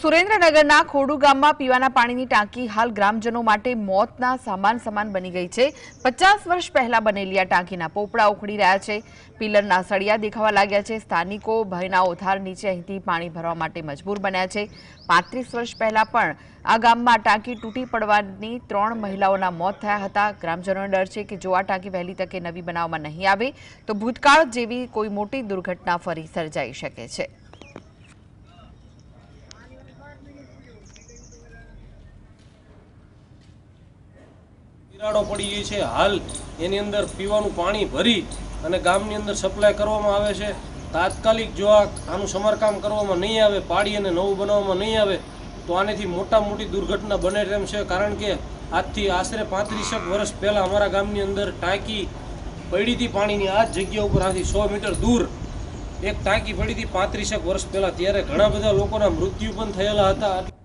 સુરેન્દ્રનગરના ખોડુ ગામમાં પીવાના પાણીની ટાંકી હાલ ગ્રામજનો માટે મોતના સામાન સમાન બની ગઈ છે. પચાસ વર્ષ પહેલા બનેલી આ ટાંકીના પોપડા ઉખડી રહ્યા છે. પિલરના સળિયા દેખાવા લાગ્યા છે. સ્થાનિકો ભયના ઓથાર નીચે અહીંથી પાણી ભરવા માટે મજબૂર બન્યા છે. પાંત્રીસ વર્ષ પહેલા પણ આ ગામમાં ટાંકી તૂટી પડવાની ત્રણ મહિલાઓના મોત થયા હતા. ગ્રામજનોને ડર છે કે જો આ ટાંકી વહેલી તકે નવી બનાવવામાં નહીં આવે, તો ભૂતકાળ જેવી કોઈ મોટી દુર્ઘટના ફરી સર્જાઈ શકે છે. તિરાડો પડી ગઈ છે. હાલ એની અંદર પીવાનું પાણી ભરી અને ગામની અંદર સપ્લાય કરવામાં આવે છે. તાત્કાલિક જો આનું સમારકામ કરવામાં નહીં આવે, પાડી અને નવું બનાવવામાં નહીં આવે, તો આનેથી મોટા મોટી દુર્ઘટના બને તેમ છે. કારણ કે આજથી આશરે પાંત્રીસેક વર્ષ પહેલાં અમારા ગામની અંદર ટાંકી પડી હતી પાણીની. આ જગ્યા ઉપર આથી સો મીટર દૂર એક ટાંકી પડી હતી પાંત્રીસેક વર્ષ પહેલાં. ત્યારે ઘણા બધા લોકોના મૃત્યુ પણ થયેલા હતા.